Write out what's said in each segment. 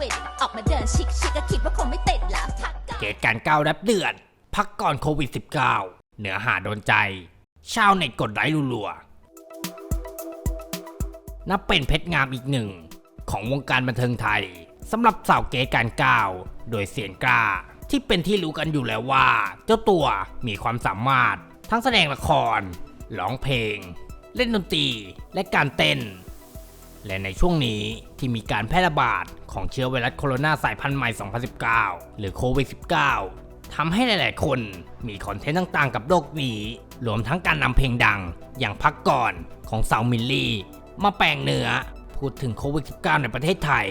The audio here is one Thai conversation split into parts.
วิดออกมาเดินชิคชิคก็คิดว่าคงไม่ติดแล้วทักกันเกตการก้าวรับเดือดพักก่อนโควิด -19 เนื้อหาโดนใจ ชาวเน็ตกดไลค์รัวๆนับเป็นเพชรงามอีกหนึ่ง ของวงการบันเทิงไทยสำหรับสาวเกตการก้าวโดยเสียงกล้า ที่เป็นที่รู้กันอยู่แล้วว่า เจ้าตัวมีความสามารถ ทั้งแสดงละครร้องเพลง เล่นดนตรีและการเต้น และในช่วงนี้ที่มีการแพร่ระบาดของเชื้อไวรัสโคโรนาสายพันธุ์ใหม่ 2019 หรือโควิด -19 ทำให้หลาย ๆ คนมีคอนเทนต์ต่าง ๆ กับโรคนี้รวมทั้งการนำเพลงดังอย่างพักก่อนของสาวมิลลี่ มาแปลงเนื้อพูดถึงโควิด -19 ในประเทศไทย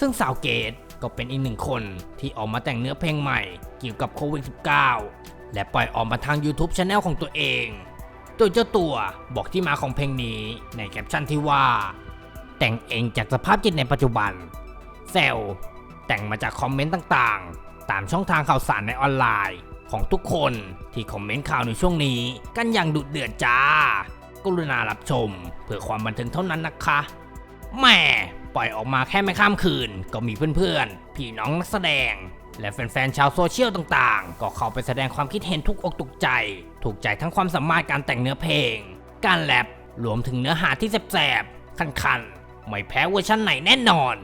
ซึ่งสาวเกตก็เป็นอีกหนึ่งคนที่ออกมาแต่งเนื้อเพลงใหม่เกี่ยวกับโควิด -19 และปล่อยออกมาทาง YouTube Channel ของตัวเอง โดยเจ้าตัวบอกที่มาของเพลงนี้ในแคปชั่นที่ว่า แต่งเองจากสภาพจิตในปัจจุบัน เซลแต่งมาจากคอมเมนต์ต่างๆ ตามช่องทางข่าวสารในออนไลน์ ของทุกคนที่คอมเมนต์ข่าวในช่วงนี้ กันอย่างดุเดือดจ้า กรุณารับชม เพื่อความบันเทิงเท่านั้นนะคะแหม่ปล่อยออกมาแค่ไม่ข้ามคืน ก็มีเพื่อนๆ พี่น้องนักแสดง และแฟนๆ ชาวโซเชียลต่างๆ ก็เข้าไปแสดงความคิดเห็นทุกอกทุกใจ ถูกใจทั้งความสามารถการแต่งเนื้อเพลง การแรปรวมถึงเนื้อหาที่แสบๆ คันๆ ไม่แพ้เวอร์ชันไหนแน่นอน